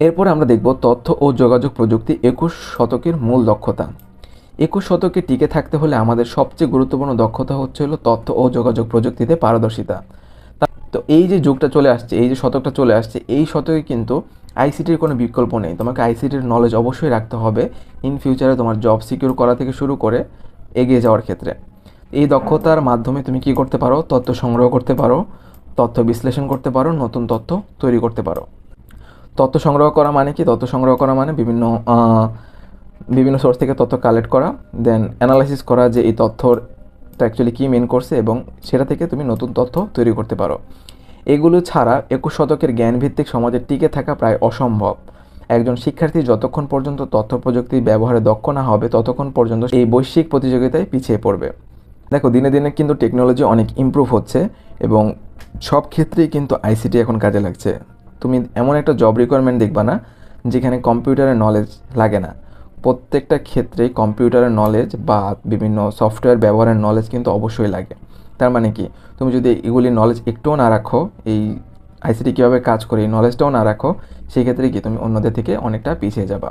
এরপর আমরা দেখব তথ্য ও যোগাযোগ প্রযুক্তি একুশ শতকের মূল দক্ষতা। একুশ শতকে টিকে থাকতে হলে আমাদের সবচেয়ে গুরুত্বপূর্ণ দক্ষতা হচ্ছে হলো তথ্য ও যোগাযোগ প্রযুক্তিতে পারদর্শিতা। তো এই যে যুগটা চলে আসছে, এই যে শতকটা চলে আসছে, এই শতকে কিন্তু আইসিটির কোনো বিকল্প নেই। তোমাকে আইসিটির নলেজ অবশ্যই রাখতে হবে ইন ফিউচারে তোমার জব সিকিউর করা থেকে শুরু করে এগিয়ে যাওয়ার ক্ষেত্রে। এই দক্ষতার মাধ্যমে তুমি কি করতে পারো? তথ্য সংগ্রহ করতে পারো, তথ্য বিশ্লেষণ করতে পারো, নতুন তথ্য তৈরি করতে পারো। তথ্য সংগ্রহ করা মানে কি? তথ্য সংগ্রহ করা মানে বিভিন্ন বিভিন্ন সোর্স থেকে তথ্য কালেক্ট করা দেন অ্যানালাইসিস করা যে এই তথ্যটা অ্যাকচুয়ালি কী মেন করছে এবং সেটা থেকে তুমি নতুন তথ্য তৈরি করতে পারো। এগুলো ছাড়া একুশ শতকের জ্ঞানভিত্তিক সমাজে টিকে থাকা প্রায় অসম্ভব। একজন শিক্ষার্থী যতক্ষণ পর্যন্ত তথ্য প্রযুক্তি ব্যবহারে দক্ষ না হবে, ততক্ষণ পর্যন্ত এই বৈশ্বিক প্রতিযোগিতায় পিছিয়ে পড়বে। দেখো, দিনে দিনে কিন্তু টেকনোলজি অনেক ইমপ্রুভ হচ্ছে এবং সব ক্ষেত্রেই কিন্তু আইসিটি এখন কাজে লাগছে। তুমি এমন একটা জব রিকোয়ারমেন্ট দেখবা না, যেখানে কম্পিউটারের নলেজ লাগে না। প্রত্যেকটা ক্ষেত্রে কম্পিউটারের নলেজ বা বিভিন্ন সফটওয়্যার ব্যবহারের নলেজ কিন্তু অবশ্যই লাগে। তার মানে কি? তুমি যদি এগুলি নলেজ একটুও না রাখো, এই আইসিটি কীভাবে কাজ করে, এই নলেজটাও না রাখো সেই ক্ষেত্রে কি তুমি অন্যদের থেকে অনেকটা পিছিয়ে যাবা।